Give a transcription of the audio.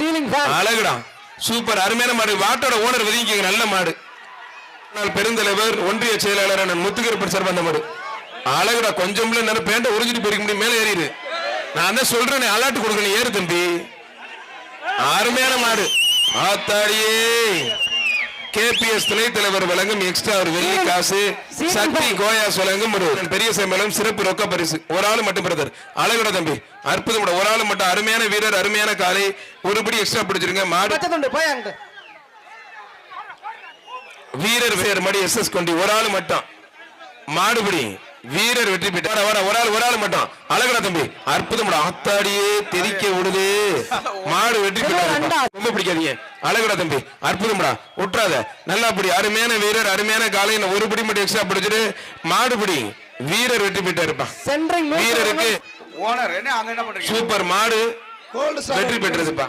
Ceiling fan அழகுடா. Super. அருமையான மாடு. வாட்டோட ஓனர் விதிங்க நல்ல மாடு. நாள் பெருந்தலைவர் ஒன்றிய செயலாளர் நான் முத்துக்கருப்பர் சார் வந்த மாடு. அழகுடா. கொஞ்சம் நேரம் பேண்ட உறிஞ்சிட்டு போயிருக்க முடியும். மேலே ஏறிடு. நான் தான் சொல்றேனே. அலாட்டு கொடுக்கணும். ஏறு தம்பி. அருமையான மாடு. ஆத்தாடியே. கேபிஎஸ் துணைத் தலைவர் வழங்கும் எக்ஸ்ட்ரா ஒரு வெள்ளி காசு சக்தி கோயாஸ் வழங்கும் ஒரு பெரிய சேமலம் சிறப்பு ரொக்க பரிசு. ஒரு ஆளு மட்டும் பிரதர். அழகுடா தம்பி. அற்புதம் ஒரு ஆளு மட்டும். அருமையான வீரர் அருமையான காலை ஒருபடி எக்ஸ்ட்ரா பிடிச்சிருங்க. மாடு வீரர் வீரர் மடி எஸ் எஸ் கொண்டி. ஒரு ஆள் மட்டும். மாடுபிடி. வீரர் வெற்றி பெற்றார் வர ஒரு ஆள் ஒரு ஆள் மட்டும். அழகுடா தம்பி. அற்புதம் ஆத்தாடியே தெறிக்க விடுது. மாடு வெற்றி பெற்றார். ரொம்ப பிடிக்காதீங்க. அழகுடா தம்பி. அற்புதம்டா. விட்டுறாத நல்லா பிடி. அருமையான வீரர் அருமையான காலை ஒரு படி மட்டும் எக்ஸ்ட்ரா பிடிச்சிட்டு மாடுபிடி வீரர் வெற்றி பெற்றாருப்பா. சென்ட்ரிங் வீரருக்கு ஓனர் என்ன அங்க என்ன பண்றீங்க? சூப்பர் மாடு வெற்றி பெற்றதுப்பா